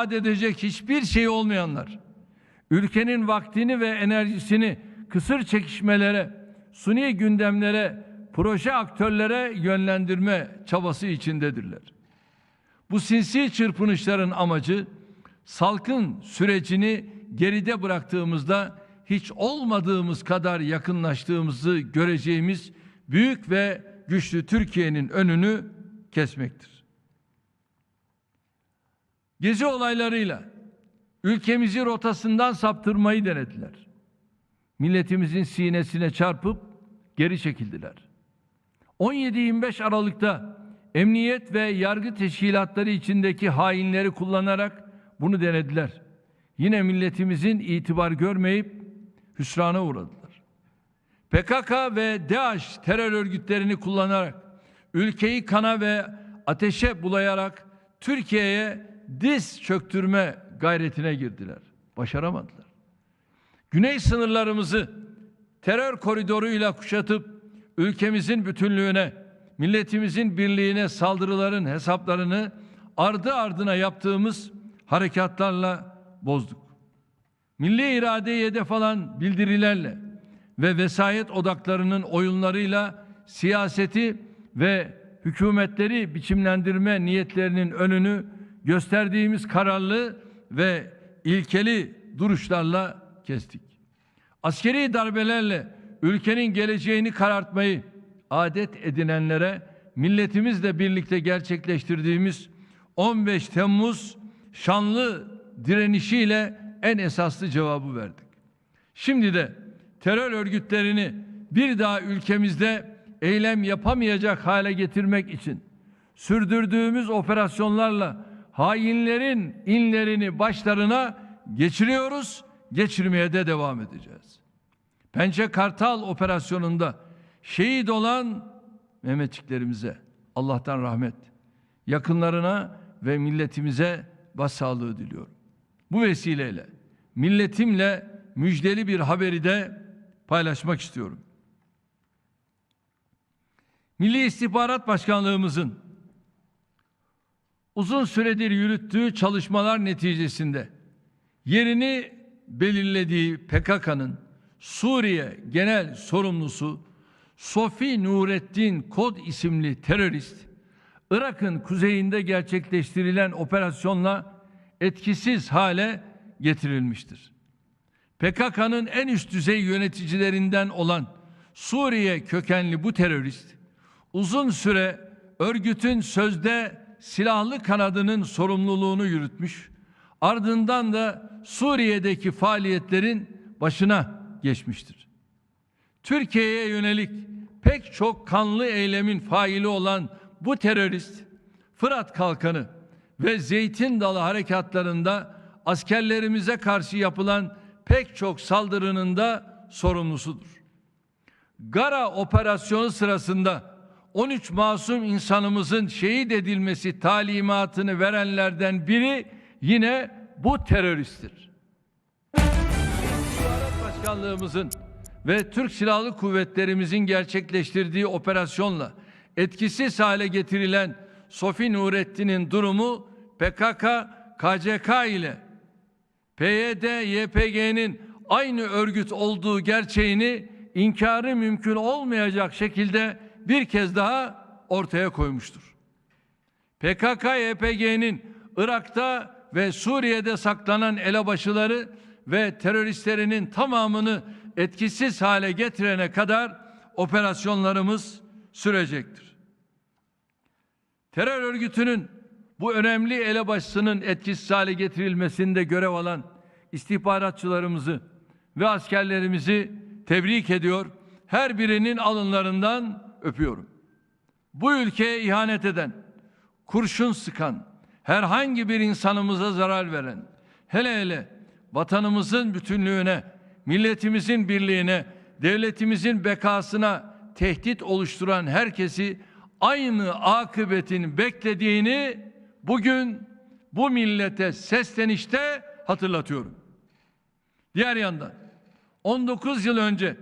vaat edecek hiçbir şey olmayanlar, ülkenin vaktini ve enerjisini kısır çekişmelere, suni gündemlere, proje aktörlere yönlendirme çabası içindedirler. Bu sinsi çırpınışların amacı salkın sürecini geride bıraktığımızda hiç olmadığımız kadar yakınlaştığımızı göreceğimiz büyük ve güçlü Türkiye'nin önünü kesmektir. Gezi olaylarıyla ülkemizi rotasından saptırmayı denediler. Milletimizin sinesine çarpıp geri çekildiler. 17-25 Aralık'ta emniyet ve yargı teşkilatları içindeki hainleri kullanarak bunu denediler. Yine milletimizin itibar görmeyip hüsrana uğradılar. PKK ve DAEŞ terör örgütlerini kullanarak ülkeyi kana ve ateşe bulayarak Türkiye'ye diz çöktürme gayretine girdiler. Başaramadılar. Güney sınırlarımızı terör koridoruyla kuşatıp ülkemizin bütünlüğüne, milletimizin birliğine saldırıların hesaplarını ardı ardına yaptığımız harekatlarla bozduk. Milli iradeyi hedef alan bildirilerle ve vesayet odaklarının oyunlarıyla siyaseti ve hükümetleri biçimlendirme niyetlerinin önünü gösterdiğimiz kararlı ve ilkeli duruşlarla kestik. Askeri darbelerle ülkenin geleceğini karartmayı adet edinenlere milletimizle birlikte gerçekleştirdiğimiz 15 Temmuz şanlı direnişiyle en esaslı cevabı verdik. Şimdi de terör örgütlerini bir daha ülkemizde eylem yapamayacak hale getirmek için sürdürdüğümüz operasyonlarla hainlerin inlerini başlarına geçiriyoruz, geçirmeye de devam edeceğiz. Pençe Kartal operasyonunda şehit olan Mehmetçiklerimize Allah'tan rahmet, yakınlarına ve milletimize başsağlığı diliyorum. Bu vesileyle milletimle müjdeli bir haberi de paylaşmak istiyorum. Milli İstihbarat Başkanlığımızın uzun süredir yürüttüğü çalışmalar neticesinde yerini belirlediği PKK'nın Suriye Genel Sorumlusu Sofi Nurettin Kod isimli terörist Irak'ın kuzeyinde gerçekleştirilen operasyonla etkisiz hale getirilmiştir. PKK'nın en üst düzey yöneticilerinden olan Suriye kökenli bu terörist uzun süre örgütün sözde silahlı kanadının sorumluluğunu yürütmüş. Ardından da Suriye'deki faaliyetlerin başına geçmiştir. Türkiye'ye yönelik pek çok kanlı eylemin faili olan bu terörist Fırat Kalkanı ve Zeytin Dalı harekatlarında askerlerimize karşı yapılan pek çok saldırının da sorumlusudur. Gara operasyonu sırasında 13 masum insanımızın şehit edilmesi talimatını verenlerden biri yine bu teröristtir. Başkanlığımızın ve Türk Silahlı Kuvvetlerimizin gerçekleştirdiği operasyonla etkisiz hale getirilen Sofi Nurettin'in durumu PKK, KCK ile PYD, YPG'nin aynı örgüt olduğu gerçeğini inkarı mümkün olmayacak şekilde bir kez daha ortaya koymuştur. PKK, YPG'nin Irak'ta ve Suriye'de saklanan elebaşıları ve teröristlerinin tamamını etkisiz hale getirene kadar operasyonlarımız sürecektir. Terör örgütünün bu önemli elebaşısının etkisiz hale getirilmesinde görev alan istihbaratçılarımızı ve askerlerimizi tebrik ediyor. Her birinin alınlarından öpüyorum. Bu ülkeye ihanet eden, kurşun sıkan, herhangi bir insanımıza zarar veren, hele hele vatanımızın bütünlüğüne, milletimizin birliğine, devletimizin bekasına tehdit oluşturan herkesi aynı akıbetin beklediğini bugün bu millete seslenişte hatırlatıyorum. Diğer yandan 19 yıl önce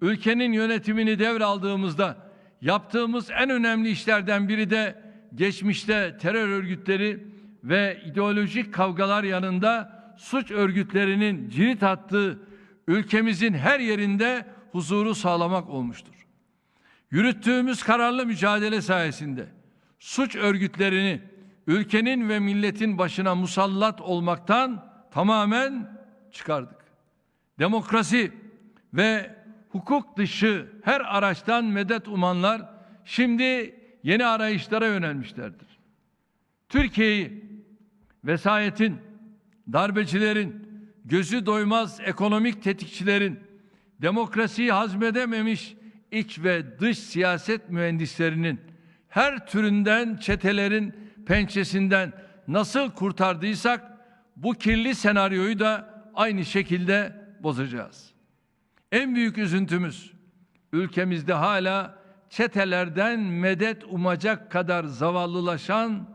ülkenin yönetimini devraldığımızda yaptığımız en önemli işlerden biri de geçmişte terör örgütleri ve ideolojik kavgalar yanında suç örgütlerinin cirit attığı ülkemizin her yerinde huzuru sağlamak olmuştur. Yürüttüğümüz kararlı mücadele sayesinde suç örgütlerini ülkenin ve milletin başına musallat olmaktan tamamen çıkardık. Demokrasi ve hukuk dışı her araçtan medet umanlar şimdi yeni arayışlara yönelmişlerdir. Türkiye'yi vesayetin, darbecilerin, gözü doymaz ekonomik tetikçilerin, demokrasiyi hazmedememiş iç ve dış siyaset mühendislerinin her türünden çetelerin pençesinden nasıl kurtardıysak bu kirli senaryoyu da aynı şekilde bozacağız. En büyük üzüntümüz ülkemizde hala çetelerden medet umacak kadar zavallılaşan,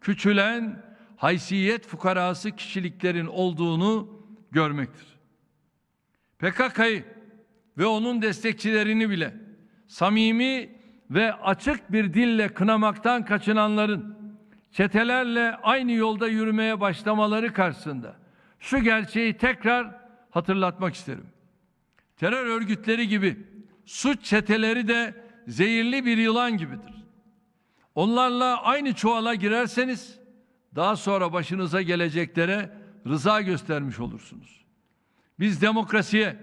küçülen, haysiyet fukarası kişiliklerin olduğunu görmektir. PKK'yı ve onun destekçilerini bile samimi ve açık bir dille kınamaktan kaçınanların çetelerle aynı yolda yürümeye başlamaları karşısında şu gerçeği tekrar hatırlatmak isterim. Terör örgütleri gibi suç çeteleri de zehirli bir yılan gibidir. Onlarla aynı çuvala girerseniz daha sonra başınıza geleceklere rıza göstermiş olursunuz. Biz demokrasiye,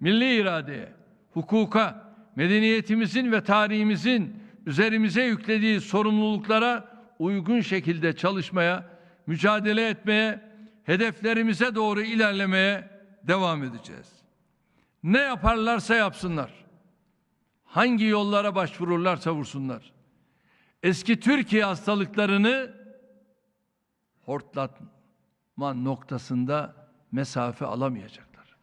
milli iradeye, hukuka, medeniyetimizin ve tarihimizin üzerimize yüklediği sorumluluklara uygun şekilde çalışmaya, mücadele etmeye, hedeflerimize doğru ilerlemeye devam edeceğiz. Ne yaparlarsa yapsınlar. Hangi yollara başvururlarsa vursunlar. Eski Türkiye hastalıklarını hortlatma noktasında mesafe alamayacaklar.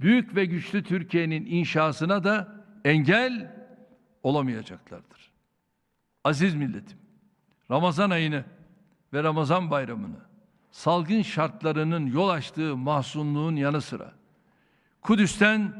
Büyük ve güçlü Türkiye'nin inşasına da engel olamayacaklardır. Aziz milletim, Ramazan ayını ve Ramazan bayramını salgın şartlarının yol açtığı mahzunluğun yanı sıra Kudüs'ten